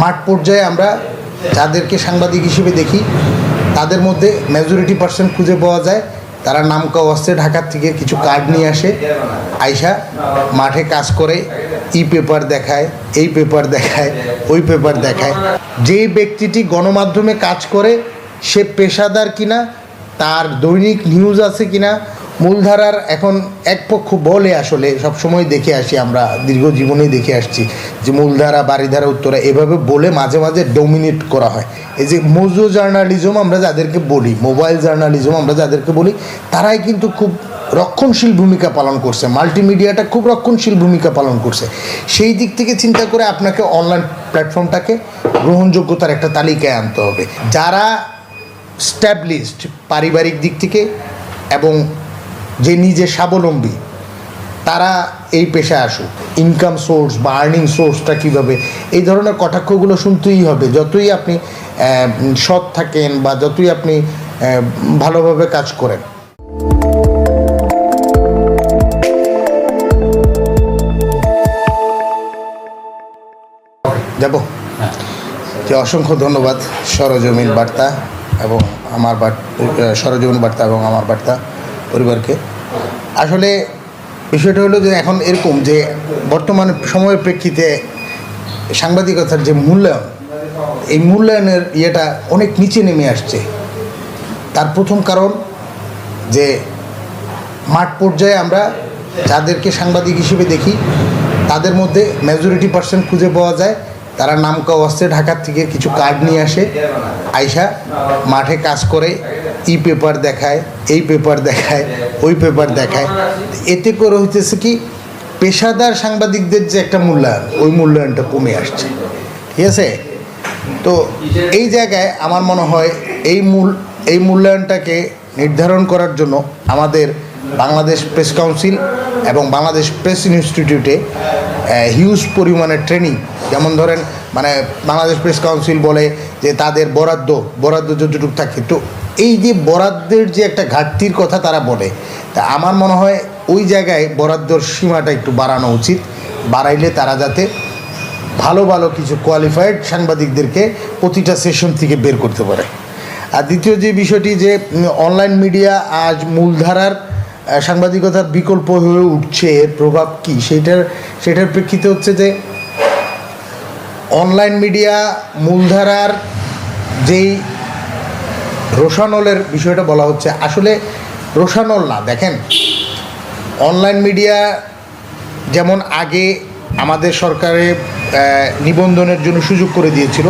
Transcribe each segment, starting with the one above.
মাঠ পর্যায়ে আমরা যাদেরকে সাংবাদিক হিসেবে দেখি, তাদের মধ্যে মেজরিটি পার্সেন্ট খুঁজে পাওয়া যায়। তারা নামকা অস্ত্রে ঢাকার থেকে, কিছু কার্ড নিয়ে আসে। আইসা মাঠে কাজ করে ই পেপার দেখায়, এই পেপার দেখায়, ওই পেপার দেখায়। যেই ব্যক্তিটি গণমাধ্যমে কাজ করে, সে পেশাদার কিনা, তার দৈনিক নিউজ আছে কিনা মূলধারার এখন এক পক্ষ বলে আসলে সবসময় দেখে আসি আমরা, দীর্ঘ জীবনেই দেখে আসছি, যে মূলধারা বাড়িধারা উত্তরা এভাবে বলে মাঝে মাঝে ডোমিনেট করা হয়। এই যে মোজো জার্নালিজম আমরা যাদেরকে বলি মোবাইল জার্নালিজম আমরা যাদেরকে বলি, তারাই কিন্তু খুব রক্ষণশীল ভূমিকা পালন করছে। মাল্টিমিডিয়াটা খুব রক্ষণশীল ভূমিকা পালন করছে। সেই দিক থেকে চিন্তা করে আপনাকে অনলাইন প্ল্যাটফর্মটাকে গ্রহণযোগ্যতার একটা তালিকায় আনতে হবে। যারা স্ট্যাবলিশড পারিবারিক দিক থেকে এবং যে নিজে স্বাবলম্বী তারা এই পেশায় আসুক। ইনকাম সোর্স বা আর্নিং সোর্সটা কীভাবে এই ধরনের কটাক্ষগুলো শুনতেই হবে। যতই আপনি সৎ থাকেন বা যতই আপনি ভালোভাবে কাজ করেন। যাব? যে অসংখ্য ধন্যবাদ সরজমিন বার্তা এবং আমার বার্তা সরজমিন বার্তা এবং আমার বার্তা। পরিবারকে। আসলে বিষয়টা হলো যে এখন এরকম যে বর্তমান সময়ের প্রেক্ষিতে সাংবাদিকতার যে মূল্যায়ন, এই মূল্যায়নের ইয়েটা অনেক নিচে নেমে আসছে। তার প্রথম কারণ যে মাঠ পর্যায়ে আমরা যাদেরকে সাংবাদিক হিসেবে দেখি, তাদের মধ্যে মেজরিটি পার্সেন্ট খুঁজে পাওয়া যায়। তারা নামকা অস্ত্রে ঢাকার থেকে কিছু কার্ড নিয়ে আসে। আইসা মাঠে কাজ করে, ই পেপার দেখায়, এই পেপার দেখায়, ওই পেপার দেখায়। এতে করে হইতেছে কি, পেশাদার সাংবাদিকদের যে একটা মূল্যায়ন, ওই মূল্যায়নটা কমে আসছে। ঠিক আছে? তো এই জায়গায় আমার মনে হয় এই মূল, এই মূল্যায়নটাকে নির্ধারণ করার জন্য আমাদের বাংলাদেশ প্রেস কাউন্সিল এবং বাংলাদেশ প্রেস ইনস্টিটিউটে হিউজ পরিমাণে ট্রেনিং যেমন ধরেন মানে বাংলাদেশ প্রেস কাউন্সিল বলে যে তাদের বরাদ্দ বরাদ্দ যতটুকু থাকে। তো এই যে বরাদ্দের যে একটা ঘাটতির কথা তারা বলে, তা আমার মনে হয় ওই জায়গায় বরাদ্দর সীমাটা একটু বাড়ানো উচিত। বাড়াইলে তারা যাতে ভালো ভালো কিছু কোয়ালিফাইড সাংবাদিকদেরকে প্রতিটা সেশন থেকে বের করতে পারে। আর দ্বিতীয় যে বিষয়টি যে অনলাইন মিডিয়া আজ মূলধারার সাংবাদিকতার বিকল্প হয়ে উঠছে এর প্রভাব কী? সেটার সেটার প্রেক্ষিতে হচ্ছে যে অনলাইন মিডিয়া মূলধারার যেই রোশানলের বিষয়টা বলা হচ্ছে, আসলে রোশানল না, দেখেন। অনলাইন মিডিয়া যেমন আগে আমাদের সরকারে নিবন্ধনের জন্য সুযোগ করে দিয়েছিল,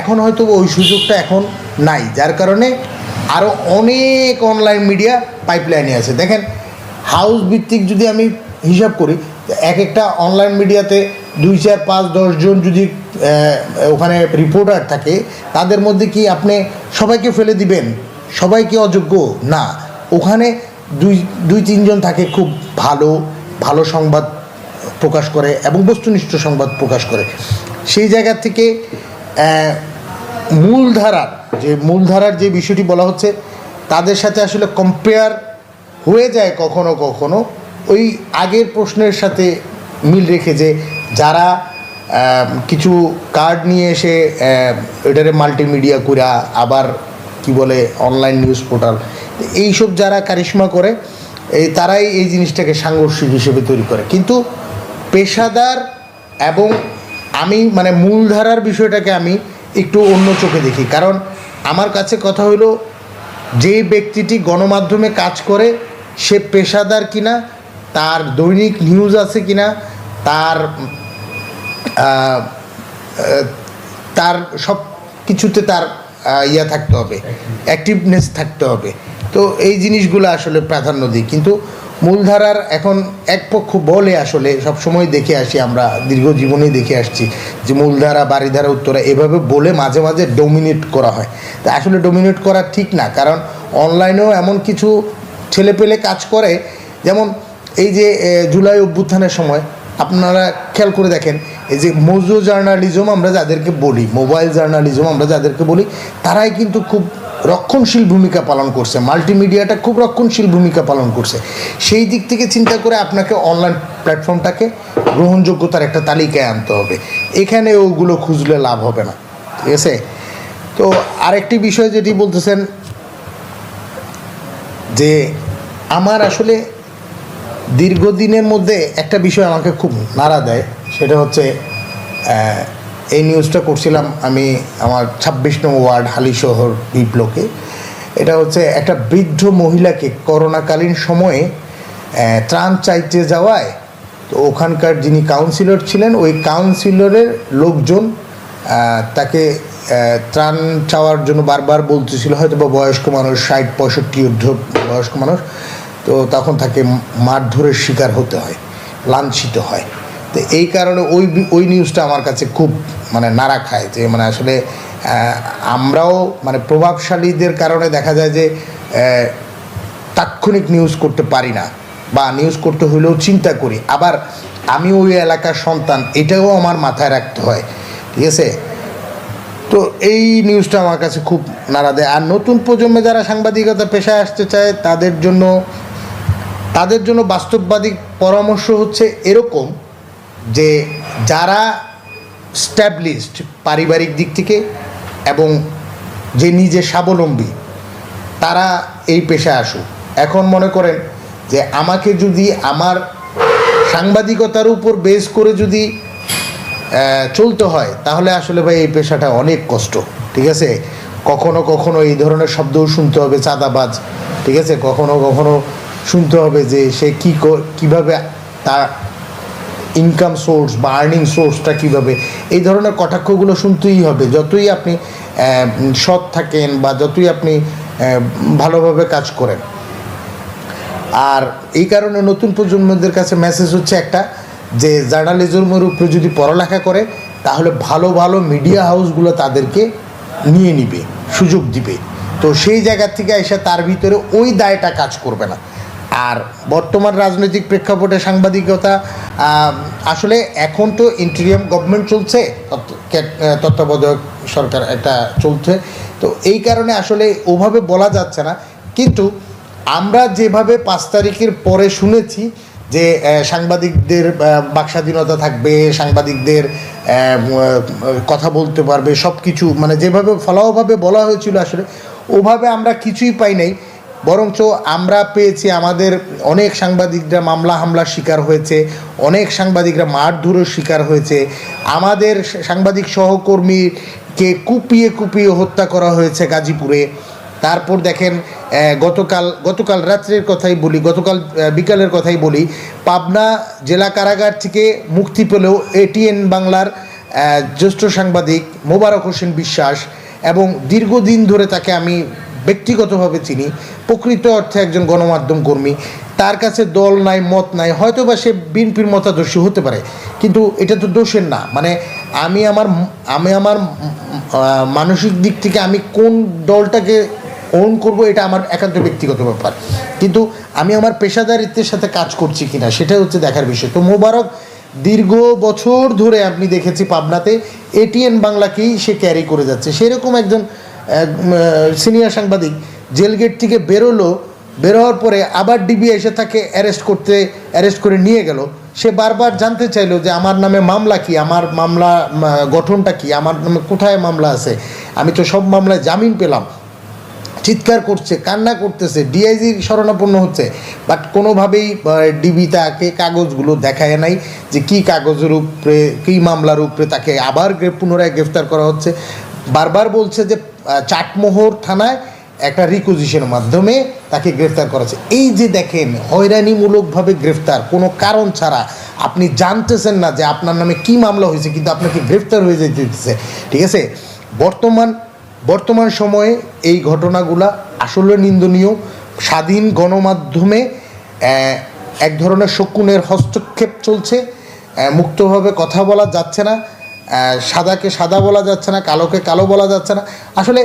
এখন হয়তো ওই সুযোগটা এখন নাই, যার কারণে আরও অনেক অনলাইন মিডিয়া পাইপলাইনে আছে। দেখেন হাউস ভিত্তিক যদি আমি হিসাব করি এক একটা অনলাইন মিডিয়াতে দুই চার পাঁচ দশজন যদি ওখানে রিপোর্টার থাকে তাদের মধ্যে কি আপনি সবাইকে ফেলে দিবেন? সবাই কি অযোগ্য? না। ওখানে দুই দুই তিনজন থাকে খুব ভালো ভালো সংবাদ প্রকাশ করে এবং বস্তুনিষ্ঠ সংবাদ প্রকাশ করে। সেই জায়গা থেকে আহ, মূলধারার যে মূলধারার যে বিষয়টি বলা হচ্ছে, তাদের সাথে আসলে কম্পেয়ার হয়ে যায় কখনো কখনো। ওই আগের প্রশ্নের সাথে মিল রেখে যে যারা কিছু কার্ড নিয়ে এসে এটারে মাল্টিমিডিয়া করা আবার কি বলে অনলাইন নিউজ পোর্টাল এইসব যারা কারিশ্মা করে, এই তারাই এই জিনিসটাকে সাংঘর্ষিক হিসেবে তৈরি করে। কিন্তু পেশাদার এবং আমি মানে মূলধারার বিষয়টাকে আমি একটু অন্য চোখে দেখি। কারণ আমার কাছে কথা হলো যে ব্যক্তিটি গণমাধ্যমে কাজ করে সে পেশাদার কিনা তার দৈনিক নিউজ আছে কিনা তার তার সব কিছুতে তার ইয়া থাকতে হবে অ্যাক্টিভনেস থাকতে হবে। তো এই জিনিসগুলো আসলে প্রাধান্য দিই। কিন্তু মূলধারার এখন এক পক্ষ বলে আসলে, সব সময় দেখে আসি আমরা, দীর্ঘ জীবনেই দেখে আসছি যে মূলধারা বাড়িধারা উত্তরা এভাবে বলে মাঝে মাঝে ডোমিনেট করা হয়। তা আসলে ডোমিনেট করা ঠিক না, কারণ অনলাইনেও এমন কিছু ছেলেপেলে কাজ করে, যেমন এই যে জুলাই অভ্যুত্থানের সময়, আপনারা খেয়াল করে দেখেন, এই যে মোজো জার্নালিজম আমরা যাদেরকে বলি মোবাইল জার্নালিজম আমরা যাদেরকে বলি, তারাই কিন্তু খুব রক্ষণশীল ভূমিকা পালন করছে। মাল্টিমিডিয়াটা খুব রক্ষণশীল ভূমিকা পালন করছে। সেই দিক থেকে চিন্তা করে আপনাকে অনলাইন প্ল্যাটফর্মটাকে গ্রহণযোগ্যতার একটা তালিকায় আনতে হবে। এখানে ওগুলো খুঁজলে লাভ হবে না। ঠিক আছে? তো আরেকটি বিষয় যেটি বলতেছেন, যে আমার আসলে দীর্ঘদিনের মধ্যে একটা বিষয় আমাকে খুব নাড়া দেয়, সেটা হচ্ছে এই নিউজটা করছিলাম আমি আমার ছাব্বিশ নং ওয়ার্ড হালিশহর বি ব্লকে এটা হচ্ছে একটা বৃদ্ধ মহিলাকে করোনাকালীন সময়ে ত্রাণ চাইতে যাওয়ায়, তো ওখানকার যিনি কাউন্সিলর ছিলেন, ওই কাউন্সিলরের লোকজন তাকে ত্রাণ চাওয়ার জন্য বারবার বলতেছিল হয়তো বা বয়স্ক মানুষ, ষাট, পঁয়ষট্টি ঊর্ধ্ব বয়স্ক মানুষ, তো তখন তাকে মারধরের শিকার হতে হয়, লাঞ্ছিত হয়। তো এই কারণে ওই ওই নিউজটা আমার কাছে খুব মানে নাড়া খায় যে মানে আসলে আমরাও মানে প্রভাবশালীদের কারণে দেখা যায় যে তাৎক্ষণিক নিউজ করতে পারি না বা নিউজ করতে হলেও চিন্তা করি। আবার আমি ওই এলাকার সন্তান, এটাও আমার মাথায় রাখতে হয়, ঠিক আছে? তো এই নিউজটা আমার কাছে খুব নাড়া দেয়। আর নতুন প্রজন্মে যারা সাংবাদিকতা পেশায় আসতে চায়, তাদের জন্য তাদের জন্য বাস্তববাদী পরামর্শ হচ্ছে এরকম যে যারা স্ট্যাবলিশড পারিবারিক দিক থেকে এবং যে নিজে স্বাবলম্বী, তারা এই পেশায় আসুক। এখন মনে করেন যে আমাকে যদি আমার সাংবাদিকতার উপর বেস করে যদি চলতে হয়, তাহলে আসলে ভাই এই পেশাটা অনেক কষ্ট, ঠিক আছে? কখনো কখনো এই ধরনের শব্দও শুনতে হবে, চাঁদাবাজ, ঠিক আছে? কখনো কখনো শুনতে হবে যে সে কী কীভাবে তার ইনকাম সোর্স বা আর্নিং সোর্সটা কীভাবে? এই ধরনের কটাক্ষগুলো শুনতেই হবে। যতই আপনি সৎ থাকেন বা যতই আপনি ভালোভাবে কাজ করেন। আর এই কারণে নতুন প্রজন্মদের কাছে মেসেজ হচ্ছে একটা, যে জার্নালিজমের উপরে যদি পড়ালেখা করে, তাহলে ভালো ভালো মিডিয়া হাউসগুলো তাদেরকে নিয়ে নিবে, সুযোগ দিবে। তো সেই জায়গা থেকে এসে তার ভিতরে ওই দায়টা কাজ করবে না। আর বর্তমান রাজনৈতিক প্রেক্ষাপটে সাংবাদিকতা আসলে এখন তো ইন্টেরিয়াম গভর্নমেন্ট চলছে তত্ত্ব- তত্ত্বাবধায়ক সরকার একটা চলছে। তো এই কারণে আসলে ওভাবে বলা যাচ্ছে না। কিন্তু আমরা যেভাবে পাঁচ তারিখের পরে শুনেছি যে সাংবাদিকদের বাকস্বাধীনতা থাকবে, সাংবাদিকদের কথা বলতে পারবে সব কিছু মানে যেভাবে ফলাওভাবে বলা হয়েছিল আসলে, ওভাবে আমরা কিছুই পাই নাই। বরঞ্চ আমরা পেয়েছি আমাদের অনেক সাংবাদিকরা মামলা হামলার শিকার হয়েছে, অনেক সাংবাদিকরা মারধরের শিকার হয়েছে। আমাদের সাংবাদিক সহকর্মীকে কুপিয়ে কুপিয়ে হত্যা করা হয়েছে গাজীপুরে। তারপর দেখেন গতকাল গতকাল রাত্রের কথাই বলি, গতকাল বিকালের কথাই বলি, পাবনা জেলা কারাগার থেকে মুক্তি পেলেও এটিএন বাংলার জ্যেষ্ঠ সাংবাদিক মোবারক হোসেন বিশ্বাস এবং দীর্ঘদিন ধরে তাকে আমি ব্যক্তিগতভাবে চিনি প্রকৃত অর্থে একজন গণমাধ্যম কর্মী। তার কাছে দল নাই, মত নাই হয়তো বা সে বিএনপির মতাদর্শী হতে পারে, কিন্তু এটা তো দোষের না। মানে আমি আমার আমি আমার মানসিক দিক থেকে আমি কোন দলটাকে ওন করব এটা আমার একান্ত ব্যক্তিগত ব্যাপার। কিন্তু আমি আমার পেশাদারিত্বের সাথে কাজ করছি কিনা সেটা হচ্ছে দেখার বিষয়। তো মোবারক, দীর্ঘ বছর ধরে আপনি দেখেছি পাবনাতে এটিএন বাংলাকেই সে ক্যারি করে যাচ্ছে। সেরকম একজন সিনিয়র সাংবাদিক জেল গেট থেকে বেরোলো বেরোয়ার পরে আবার ডিবি এসে তাকে অ্যারেস্ট করতে অ্যারেস্ট করে নিয়ে গেল। সে বারবার জানতে চাইলো যে আমার নামে মামলা কি, আমার মামলা গঠনটা কি, আমার নামে কোথায় মামলা আছে? আমি তো সব মামলায় জামিন পেলাম। চিৎকার করছে, কান্না করতেছে ডিআইজির শরণাপন্ন হচ্ছে। বাট কোনোভাবেই ডিবি তাকে কাগজগুলো দেখায় নাই যে কি কাগজের উপরে কী মামলার উপরে তাকে আবার পুনরায় গ্রেফতার করা হচ্ছে। বারবার বলছে যে চাটমোহর থানায় একটা রিকুজিশনের মাধ্যমে তাকে গ্রেফতার করা হচ্ছে এই যে দেখেন, হয়রানিমূলকভাবে গ্রেফতার, কোনো কারণ ছাড়া। আপনি জানতেছেন না যে আপনার নামে কি মামলা হয়েছে, কিন্তু আপনাকে গ্রেফতার হয়ে যেতে দিতেছে ঠিক আছে? বর্তমান বর্তমান সময়ে এই ঘটনাগুলা আসলে নিন্দনীয়। স্বাধীন গণমাধ্যমে এক ধরনের শকুনের হস্তক্ষেপ চলছে। মুক্তভাবে কথা বলা যাচ্ছে না। সাদাকে সাদা বলা যাচ্ছে না, কালোকে কালো বলা যাচ্ছে না। আসলে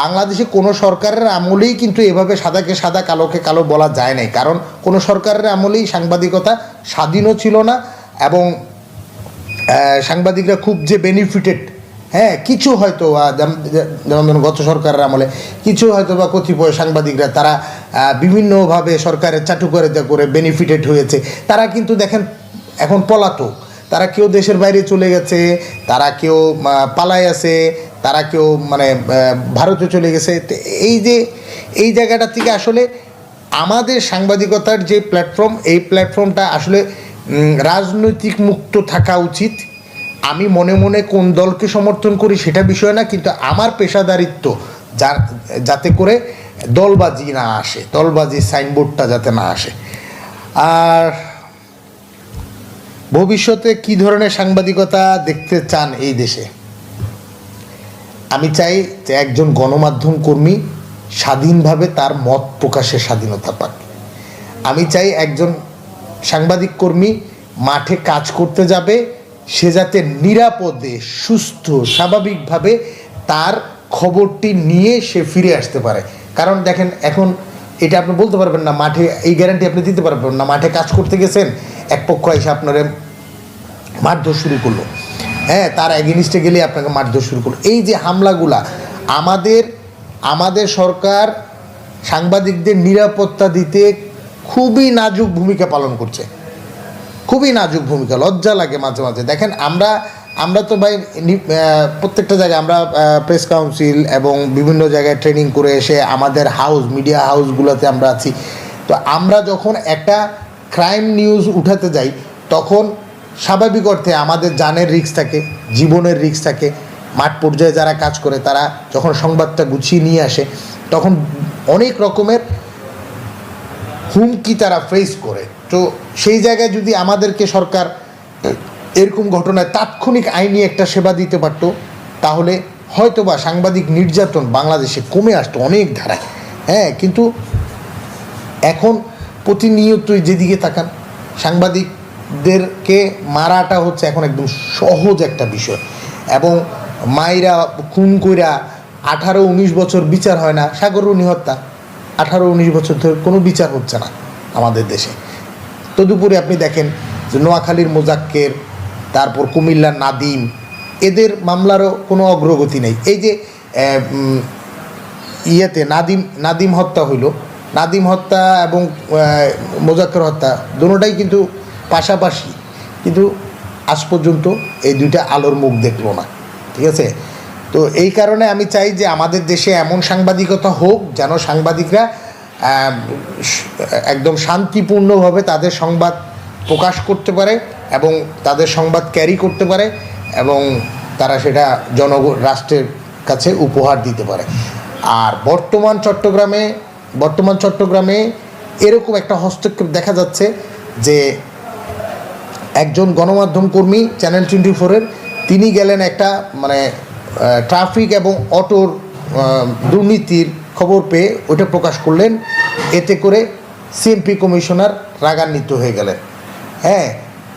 বাংলাদেশে কোনো সরকারের আমলেই কিন্তু এভাবে সাদাকে সাদা, কালোকে কালো বলা যায় নাই। কারণ কোনো সরকারের আমলেই সাংবাদিকতা স্বাধীনও ছিল না এবং সাংবাদিকরা খুব যে বেনিফিটেড হ্যাঁ কিছু হয়তো যেমন ধরুন গত সরকারের আমলে কিছু হয়তো বা কতিপয় সাংবাদিকরা তারা বিভিন্নভাবে সরকারের চাটু করে করে বেনিফিটেড হয়েছে। তারা কিন্তু দেখেন, এখন পলাতক। তারা কেউ দেশের বাইরে চলে গেছে, তারা কেউ পালায় আছে, তারা কেউ মানে ভারতে চলে গেছে। এই যে, এই জায়গাটা থেকে আসলে আমাদের সাংবাদিকতার যে প্ল্যাটফর্ম এই প্ল্যাটফর্মটা আসলে রাজনৈতিক মুক্ত থাকা উচিত। আমি মনে মনে কোন দলকে সমর্থন করি সেটা বিষয় না, কিন্তু আমার পেশাদারিত্ব যার, যাতে করে দলবাজি না আসে, দলবাজি সাইনবোর্ডটা যাতে না আসে। আর ভবিষ্যতে কি ধরনের সাংবাদিকতা দেখতে চান এই দেশে? আমি চাই যে একজন গণমাধ্যম কর্মী স্বাধীনভাবে তার মত প্রকাশের স্বাধীনতা পাক। আমি চাই একজন সাংবাদিক কর্মী মাঠে কাজ করতে যাবে, সে যাতে নিরাপদে, সুস্থ, স্বাভাবিকভাবে তার খবরটি নিয়ে সে ফিরে আসতে পারে। কারণ দেখেন, এখন এটা আপনি বলতে পারবেন না, মাঠে এই গ্যারান্টি আপনি দিতে পারবেন না। মাঠে কাজ করতে গেছেন, এক পক্ষ এসে আপনারে মারধর শুরু করল। হ্যাঁ তার এগেনিস্টে গেলে আপনাকে মারধর শুরু করল। এই যে হামলাগুলা, আমাদের আমাদের সরকার সাংবাদিকদের নিরাপত্তা দিতে খুবই নাজুক ভূমিকা পালন করছে। খুবই নাজুক ভূমিকা, লজ্জা লাগে মাঝে মাঝে। দেখেন, আমরা আমরা তো ভাই প্রত্যেকটা জায়গায় আমরা প্রেস কাউন্সিল এবং বিভিন্ন জায়গায় ট্রেনিং করে এসে আমাদের হাউস মিডিয়া হাউসগুলোতে আমরা আছি। তো আমরা যখন একটা ক্রাইম নিউজ উঠাতে যাই, তখন স্বাভাবিক অর্থে আমাদের জানের রিক্স থাকে, জীবনের রিক্স থাকে। মাঠ পর্যায়ে যারা কাজ করে, তারা যখন সংবাদটা গুছিয়ে নিয়ে আসে, তখন অনেক রকমের হুমকি তারা ফেস করে। তো সেই জায়গায় যদি আমাদেরকে সরকার এরকম ঘটনায় তাৎক্ষণিক আইনি একটা সেবা দিতে পারতো, তাহলে হয়তোবা সাংবাদিক নির্যাতন বাংলাদেশে কমে আসতো অনেক ধারায়। হ্যাঁ কিন্তু এখন প্রতিনিয়তই যেদিকে তাকান, সাংবাদিকদেরকে মারাটা হচ্ছে এখন একদম সহজ একটা বিষয়। এবং মাইরা খুন কইরা আঠারো উনিশ বছর বিচার হয় না সাগররুনি হত্যা আঠারো উনিশ বছর ধরে কোনো বিচার হচ্ছে না আমাদের দেশে। তদুপরি আপনি দেখেন যে নোয়াখালীর মোজাক্কের তারপর কুমিল্লার নাদিম। এদের মামলারও কোনো অগ্রগতি নেই। এই যে ইয়েতে নাদিম নাদিম হত্যা হইল। নাদিম হত্যা এবং মোজাক্কর হত্যা দুটোটাই কিন্তু পাশাপাশি। কিন্তু আজ পর্যন্ত এই দুইটা আলোর মুখ দেখল না। ঠিক আছে? তো এই কারণে আমি চাই যে আমাদের দেশে এমন সাংবাদিকতা হোক, যেন সাংবাদিকরা একদম শান্তিপূর্ণভাবে তাদের সংবাদ প্রকাশ করতে পারে এবং তাদের সংবাদ ক্যারি করতে পারে এবং তারা সেটা জনগণ রাষ্ট্রের কাছে উপহার দিতে পারে। আর বর্তমান চট্টগ্রামে বর্তমান চট্টগ্রামে এরকম একটা হস্তক্ষেপ দেখা যাচ্ছে যে একজন গণমাধ্যম কর্মী চ্যানেল টোয়েন্টি ফোরের তিনি গেলেন একটা মানে ট্রাফিক এবং অটোর দুর্নীতির খবর পেয়ে ওটা প্রকাশ করলেন। এতে করে সিএমপি কমিশনার রাগান্বিত হয়ে গেলেন। হ্যাঁ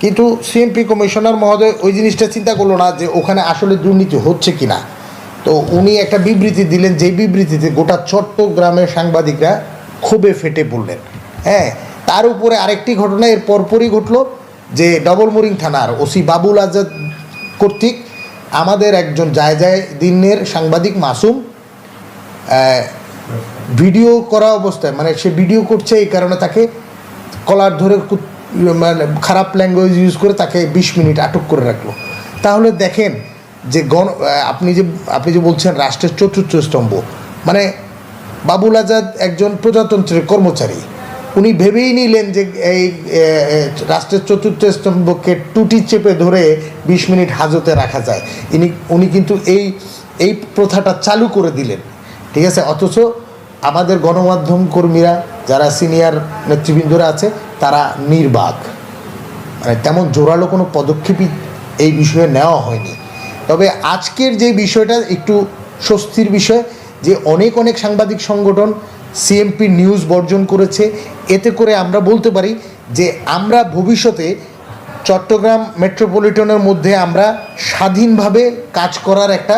কিন্তু সিএমপি কমিশনার মহোদয় ওই জিনিসটা চিন্তা করল না যে ওখানে আসলে দুর্নীতি হচ্ছে কি না তো উনি একটা বিবৃতি দিলেন যে বিবৃতিতে গোটা চট্টগ্রামের সাংবাদিকরা ক্ষোভে ফেটে পড়লেন। হ্যাঁ তার উপরে আরেকটি ঘটনা এর পরপরই ঘটলো যে ডবল মোরিং থানার ওসি বাবুল আজাদ কর্তৃক আমাদের একজন যায় যায় দিনের সাংবাদিক মাসুম ভিডিও করা অবস্থায় মানে সে ভিডিও করছে এই কারণে তাকে কলার ধরে মানে খারাপ ল্যাঙ্গুয়েজ ইউজ করে তাকে বিশ মিনিট আটক করে রাখল। তাহলে দেখেন যে গণ আপনি যে আপনি যে বলছেন রাষ্ট্রের চতুর্থ স্তম্ভ মানে বাবুল আজাদ একজন প্রজাতন্ত্রের কর্মচারী। উনি ভেবেই নিলেন যে এই রাষ্ট্রের চতুর্থ স্তম্ভকে টুটি চেপে ধরে বিশ মিনিট হাজতে রাখা যায়। ইনি, উনি কিন্তু এই এই প্রথাটা চালু করে দিলেন। ঠিক আছে? অথচ আমাদের গণমাধ্যম কর্মীরা, যারা সিনিয়র নেতৃবৃন্দরা আছে তারা নির্বাক। মানে তেমন জোরালো কোনো পদক্ষেপই এই বিষয়ে নেওয়া হয়নি। তবে আজকের যে বিষয়টা একটু স্বস্তির বিষয়, যে অনেক অনেক সাংবাদিক সংগঠন সিএমপি নিউজ বর্জন করেছে, এতে করে আমরা বলতে পারি যে আমরা ভবিষ্যতে চট্টগ্রাম মেট্রোপলিটনের মধ্যে আমরা স্বাধীনভাবে কাজ করার একটা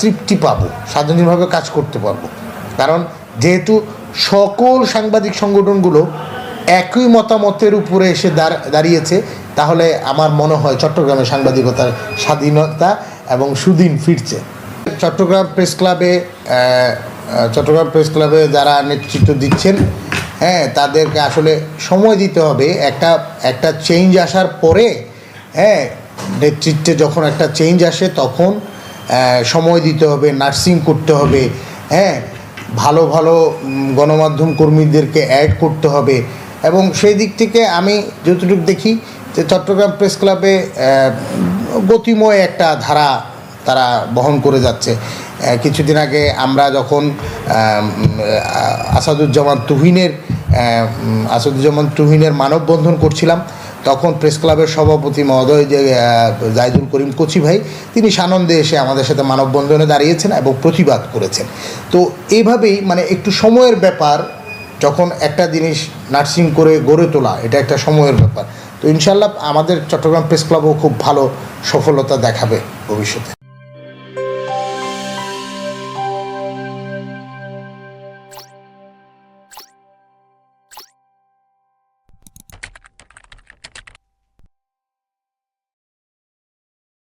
তৃপ্তি পাবো, স্বাধীনভাবে কাজ করতে পারব। কারণ যেহেতু সকল সাংবাদিক সংগঠনগুলো একই মতামতের উপরে এসে দাঁড়- দাঁড়িয়েছে, তাহলে আমার মনে হয় চট্টগ্রামের সাংবাদিকতার স্বাধীনতা এবং সুদিন ফিরছে। চট্টগ্রাম প্রেস ক্লাবে চট্টগ্রাম প্রেস ক্লাবে যারা নেতৃত্ব দিচ্ছেন হ্যাঁ তাদেরকে আসলে সময় দিতে হবে। একটা একটা চেঞ্জ আসার পরে হ্যাঁ নেতৃত্বে যখন একটা চেঞ্জ আসে, তখন সময় দিতে হবে নার্সিং করতে হবে হ্যাঁ ভালো ভালো গণমাধ্যম কর্মীদেরকে অ্যাড করতে হবে। এবং সেই দিক থেকে আমি যতটুকু দেখি যে চট্টগ্রাম প্রেস ক্লাবে গতিময় একটা ধারা তারা বহন করে যাচ্ছে। কিছুদিন আগে আমরা যখন আসাদুজ্জামান তুহিনের আসাদুজ্জামান তুহিনের মানববন্ধন করছিলাম, তখন প্রেস ক্লাবের সভাপতি মহোদয় যে জাইদুল করিম কচি ভাই, তিনি সানন্দে এসে আমাদের সাথে মানববন্ধনে দাঁড়িয়েছেন এবং প্রতিবাদ করেছেন। তো এইভাবেই মানে একটু সময়ের ব্যাপার যখন একটা জিনিস নার্সিং করে গড়ে তোলা, এটা একটা সময়ের ব্যাপার। তো ইনশাল্লাহ আমাদের চট্টগ্রাম প্রেস ক্লাবও খুব ভালো সফলতা দেখাবে ভবিষ্যতে।